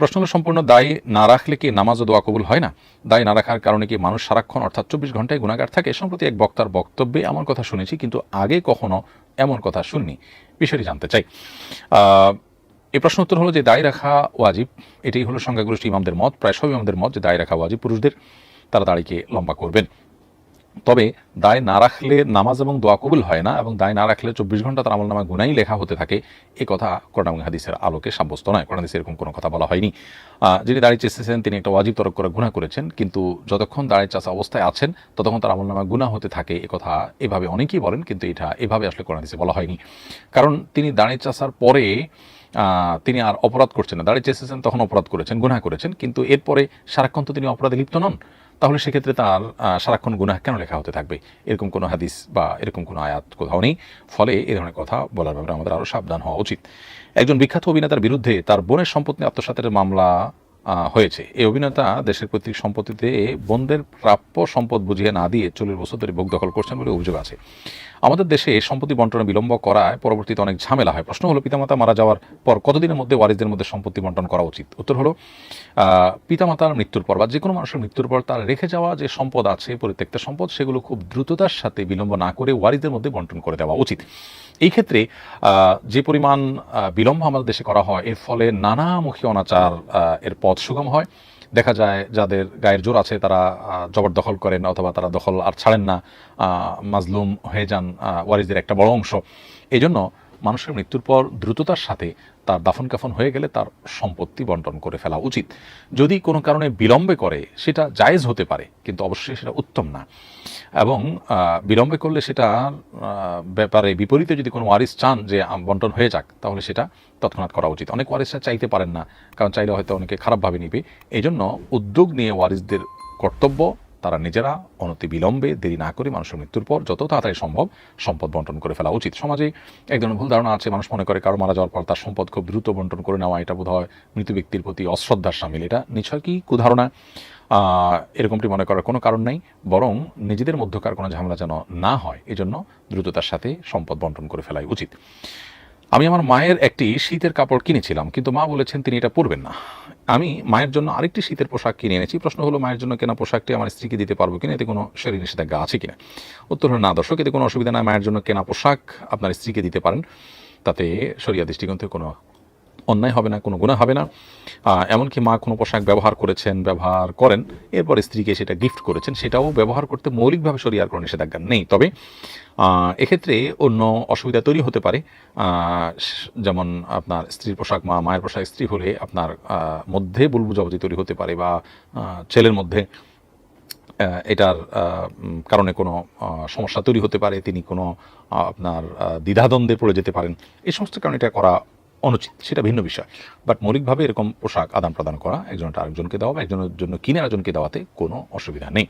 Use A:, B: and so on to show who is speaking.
A: প্রশ্ন হলো সম্পূর্ণ দায় না রাখলে কি নামাজ ও দোয়া কবুল হয় না? দায় না রাখার কারণে কি মানুষ সারাক্ষণ, অর্থাৎ চব্বিশ ঘন্টায় গুণাগার থাকে? সম্প্রতি এক বক্তার বক্তব্যে এমন কথা শুনেছি, কিন্তু আগে কখনো এমন কথা শুননি। বিষয়টি জানতে চাই। এই প্রশ্ন উত্তর হলো যে দায় রাখা ওয়াজিব, এটাই হলো সংখ্যাগরিষ্ঠ ইমামদের মত। প্রায় সব ইমামদের মত যে দায় রাখা ওয়াজিব পুরুষদের। তারা দাড়িকে লম্বা করবেন। তবে দায় না রাখলে নামাজ এবং দোয়া কবুল হয় না এবং দায় না রাখলে চব্বিশ ঘণ্টা তার আমল নামা গুনাই লেখা হতে থাকে। এ কথা কোরআন হাদিসের আলোকে সাব্যস্ত নয়। কোরআন হাদিসে এরকম কোনো কথা বলা হয়নি। যিনি দাঁড়িয়ে চেষ্টেছেন তিনি একটা ওয়াজিব তরক করে গুণা করেছেন। কিন্তু যতক্ষণ দাঁড়িয়ে চাষা অবস্থায় আছেন, ততক্ষণ তার আমল নামা গুণা হতে থাকে। এ কথা এভাবে অনেকেই বলেন, কিন্তু এটা এভাবে আসলে কোরআন হাদিসে বলা হয়নি। কারণ তিনি দাঁড়িয়ে চাষার পরে তিনি আর অপরাধ করছেন না। দাঁড়িয়ে চেষ্টেছেন তখন অপরাধ করেছেন, গুনাহ করেছেন। কিন্তু এরপরে সারাক্ষণ তো তিনি অপরাধে লিপ্ত নন। তাহলে সেক্ষেত্রে তার সারাক্ষণ গুনাহ কেন লেখা হতে থাকবে? এরকম কোনো হাদিস বা এরকম কোনো আয়াত কোথাও নেই। ফলে এ ধরনের কথা বলার ব্যাপারে আমাদের আরও সাবধান হওয়া উচিত। একজন বিখ্যাত অভিনেতার বিরুদ্ধে তার বোনের সম্পত্তি আত্মসাতের মামলা হয়েছে। এই অভিনেতা দেশের প্রতি সম্পত্তিতে বন্ধের প্রাপ্য সম্পদ বুঝিয়ে না দিয়ে চল্লিশ বছর ধরে ভোগ দখল করছেন বলে অভিযোগ আছে। আমাদের দেশে সম্পত্তি বন্টনে বিলম্ব করায় পরবর্তীতে অনেক ঝামেলা হয়। প্রশ্ন হলো, পিতামাতা মারা যাওয়ার পর কতদিনের মধ্যে ওয়ারিসদের মধ্যে সম্পত্তি বন্টন করা উচিত? উত্তর হলো পিতামাতার মৃত্যুর পর বা যে কোনো মানুষের মৃত্যুর পর তার রেখে যাওয়া যে সম্পদ আছে, পরিত্যক্ত সম্পদ, সেগুলো খুব দ্রুততার সাথে বিলম্ব না করে ওয়ারিসদের মধ্যে বন্টন করে দেওয়া উচিত। এই ক্ষেত্রে যে পরিমাণ বিলম্ব আমাদের দেশে করা হয়, এর ফলে নানামুখী অনাচার এর পথ সুগম হয়। দেখা যায় যাদের গায়ের জোর আছে, তারা জবরদখল করেন অথবা তারা দখল আর ছাড়েন না। মাজলুম হয়ে যান ওয়ারিসদের একটা বড় অংশ। এই জন্য মানুষের মৃত্যুর পর দ্রুততার সাথে তার দাফন কাফন হয়ে গেলে তার সম্পত্তি বন্টন করে ফেলা উচিত। যদি কোনো কারণে বিলম্বে করে, সেটা জায়েজ হতে পারে, কিন্তু অবশ্যই সেটা উত্তম না। এবং বিলম্বে করলে সেটা ব্যাপারে বিপরীতে যদি কোনো ওয়ারিস চান যে বন্টন হয়ে যাক, তাহলে সেটা তৎক্ষণাৎ করা উচিত। অনেক ওয়ারিসরা চাইতে পারেন না, কারণ চাইলে হয়তো অনেকে খারাপভাবে নিবে। এই জন্য উদ্যোগ নিয়ে ওয়ারিসদের কর্তব্য তারা নিজেরা অনতি বিলম্বে দেরি না করে মানুষের মৃত্যুর পর যত তাড়াতাড়ি সম্ভব সম্পদ বন্টন করে ফেলা উচিত। সমাজে এক ধরনের ভুল ধারণা আছে, মানুষ মনে করে কারও মারা যাওয়ার পর তার সম্পদ খুব দ্রুত বন্টন করে নেওয়া, এটা বোধ মৃত ব্যক্তির প্রতি অশ্রদ্ধার সামিল। এটা নিশ্চয় কি কুধারণা? এরকমটি মনে করার কোনো কারণ নাই, বরং নিজেদের মধ্যকার কোনো ঝামেলা যেন না হয়, এজন্য দ্রুততার সাথে সম্পদ বন্টন করে ফেলাই উচিত। আমি আমার মায়ের একটি শীতের কাপড় কিনেছিলাম, কিন্তু মা বলেছেন তিনি এটা পরবেন না। আমি মায়ের জন্য আরেকটি শীতের পোশাক কিনে এনেছি। প্রশ্ন হলো, মায়ের জন্য কেনা পোশাকটি আমার স্ত্রীকে দিতে পারব কিনা? এতে কোনো শরীর নিষেধাজ্ঞা আছে কিনা? উত্তর হলো, না দর্শক, এতে কোনো অসুবিধা নাই। মায়ের জন্য কেনা পোশাক আপনার স্ত্রীকে দিতে পারেন। তাতে শরিয়া দৃষ্টিকোণ থেকে কোনো অন্যায় হবে না, কোনো গুণা হবে না। এমনকি মা কোনো পোশাক ব্যবহার করেছেন, ব্যবহার করেন, এরপর স্ত্রীকে সেটা গিফট করেছেন, সেটাও ব্যবহার করতে মৌলিকভাবে শরিয়ার কোনো নিষেধাজ্ঞা নেই। তবে এক্ষেত্রে অন্য অসুবিধা তৈরি হতে পারে। যেমন আপনার স্ত্রীর পোশাক, মা, মায়ের পোশাক, স্ত্রী হলে আপনার মধ্যে বুলবুজাবুজি তৈরি হতে পারে বা ছেলের মধ্যে এটার কারণে কোনো সমস্যা তৈরি হতে পারে। তিনি কোনো আপনার দ্বিধাদ্বন্দ্বে পড়ে যেতে পারেন। এই সমস্ত কারণে এটা করা অনুচিত, সেটা ভিন্ন বিষয়। বাট মৌলিকভাবে এরকম পোশাক আদান প্রদান করা, একজনটা আরেকজনকে দেওয়া বা একজনের জন্য কিনে আরেকজনকে দেওয়াতে কোনো অসুবিধা নেই।